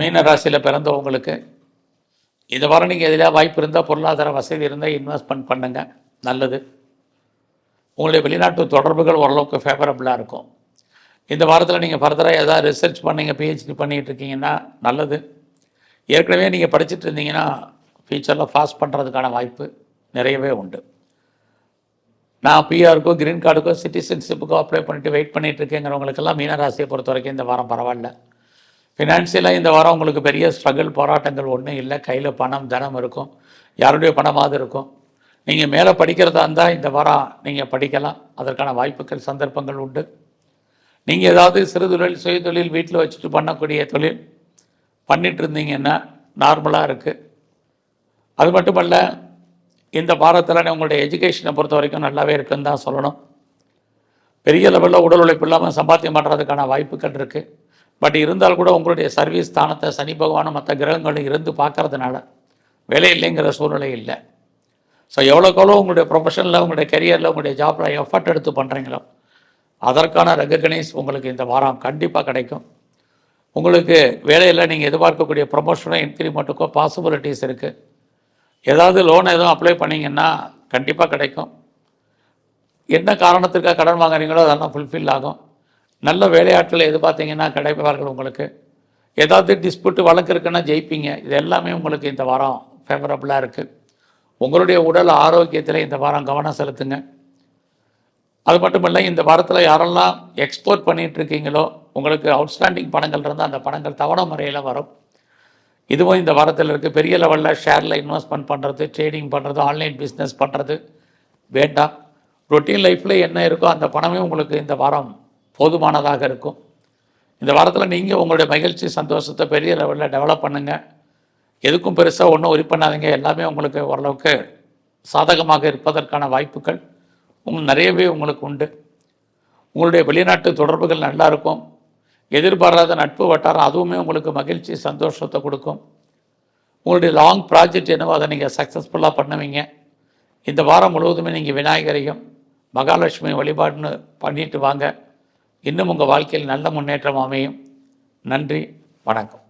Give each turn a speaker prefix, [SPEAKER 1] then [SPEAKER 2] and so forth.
[SPEAKER 1] மீன ராசியில் பிறந்தவங்களுக்கு இந்த வாரம் நீங்கள் எதில் வாய்ப்பு இருந்தால் பொருளாதார வசதி இருந்தால் இன்வெஸ்ட்மெண்ட் பண்ணுங்கள் நல்லது. உங்களுடைய வெளிநாட்டு தொடர்புகள் ஓரளவுக்கு ஃபேவரபுளாக இருக்கும். இந்த வாரத்தில் நீங்கள் ஃபர்தராக எதாவது ரிசர்ச் பண்ணீங்க பிஹெச்டி பண்ணிகிட்டு இருக்கீங்கன்னா நல்லது. ஏற்கனவே நீங்கள் படிச்சுட்டு இருந்தீங்கன்னா ஃபியூச்சரில் ஃபாஸ்ட் பண்ணுறதுக்கான வாய்ப்பு நிறையவே உண்டு. நான் பிஆருக்கோ கிரீன் கார்டுக்கோ சிட்டிசன்ஷிப்புக்கோ அப்ளை பண்ணிட்டு வெயிட் பண்ணிகிட்டு இருக்கேங்கிறவங்களுக்கெல்லாம் மீனராசியை பொறுத்த வரைக்கும் இந்த வாரம் பரவாயில்ல. ஃபினான்ஷியலாக இந்த வாரம் உங்களுக்கு பெரிய ஸ்ட்ரகிள் போராட்டங்கள் ஒன்றும் இல்லை. கையில் பணம் தனம் இருக்கும். யாருடைய பணமாவது இருக்கும். நீங்கள் மேலே படிக்கிறதா இருந்தால் இந்த வாரம் நீங்கள் படிக்கலாம். அதற்கான வாய்ப்புகள் சந்தர்ப்பங்கள் உண்டு. நீங்கள் ஏதாவது சிறு தொழில் சுய தொழில் வீட்டில் வச்சுட்டு பண்ணக்கூடிய தொழில் பண்ணிட்டு இருந்தீங்கன்னா நார்மலாக இருக்குது அது மட்டுமல்ல இந்த வாரத்தில் உங்களுடைய எஜுகேஷனை பொறுத்த வரைக்கும் நல்லாவே இருக்குன்னு தான் சொல்லணும். பெரிய லெவலில் உடல் உழைப்பு இல்லாமல் சம்பாத்தியம் பண்ணுறதுக்கான வாய்ப்புகள் இருக்குது பட் இருந்தால் கூட உங்களுடைய சர்வீஸ் ஸ்தானத்தை சனி பகவானும் மற்ற கிரகங்களும் இருந்து பார்க்கறதுனால வேலை இல்லைங்கிற சூழ்நிலை இல்லை. ஸோ எவ்வளோக்கு எவ்வளோ உங்களுடைய ப்ரொஃபஷனில் உங்களுடைய கெரியரில் உங்களுடைய ஜாப்பில் எஃபர்ட் எடுத்து பண்ணுறீங்களோ அதற்கான ரெகக்னைஸ் உங்களுக்கு இந்த வாரம் கண்டிப்பாக கிடைக்கும். உங்களுக்கு வேலையில் நீங்கள் எதிர்பார்க்கக்கூடிய ப்ரொமோஷனோ இன்க்ரிமெண்ட்டுக்கோ பாசிபிலிட்டிஸ் இருக்குது ஏதாவது லோன் எதுவும் அப்ளை பண்ணீங்கன்னா கண்டிப்பாக கிடைக்கும். என்ன காரணத்துக்காக கடன் வாங்குறீங்களோ அதெல்லாம் ஃபுல்ஃபில் ஆகும். நல்ல வேலையாட்களை எதிர்பார்த்தீங்கன்னா கிடைப்பார்கள் உங்களுக்கு. ஏதாவது டிஸ்பியூட்டு வழக்கு இருக்குன்னா ஜெயிப்பீங்க. இது எல்லாமே உங்களுக்கு இந்த வாரம் ஃபேவரபுளாக இருக்குது உங்களுடைய உடல் ஆரோக்கியத்தில் இந்த வாரம் கவனம் செலுத்துங்க. அது மட்டும் இல்லை இந்த வாரத்தில் யாரெல்லாம் எக்ஸ்போர்ட் பண்ணிகிட்ருக்கீங்களோ உங்களுக்கு அவுட்ஸ்டாண்டிங் பணங்கள் இருந்தால் அந்த பணங்கள் தவணை முறையில் வரும். இதுவும் இந்த வாரத்தில் இருக்குது பெரிய லெவலில் ஷேரில் இன்வெஸ்ட்மெண்ட் பண்ணுறது ட்ரேடிங் பண்ணுறது ஆன்லைன் பிஸ்னஸ் பண்ணுறது வேண்டாம். ரொட்டீன் லைஃப்பில் என்ன இருக்கோ அந்த பணமே உங்களுக்கு இந்த வாரம் போதுமானதாக இருக்கும். இந்த வாரத்தில் நீங்கள் உங்களுடைய மகிழ்ச்சி சந்தோஷத்தை பெரிய லெவலில் டெவலப் பண்ணுங்கள் எதுக்கும் பெருசாக ஒன்றும் உரி பண்ணாதீங்க. எல்லாமே உங்களுக்கு ஓரளவுக்கு சாதகமாக இருப்பதற்கான வாய்ப்புகள் உங்க நிறையவே உங்களுக்கு உண்டு. உங்களுடைய வெளிநாட்டு தொடர்புகள் நல்லா இருக்கும். எதிர்பாராத நட்பு வட்டாரம் அதுவுமே உங்களுக்கு மகிழ்ச்சி சந்தோஷத்தை கொடுக்கும். உங்களுடைய லாங் ப்ராஜெக்ட் என்னவோ அதை நீங்கள் சக்ஸஸ்ஃபுல்லாக பண்ணுவீங்க. இந்த வாரம் முழுவதுமே நீங்கள் விநாயகரையும் மகாலட்சுமி வழிபாடுன்னு பண்ணிட்டு வாங்க. இன்னும் உங்கள் வாழ்க்கையில் நல்ல முன்னேற்றம் அமையும் நன்றி வணக்கம்.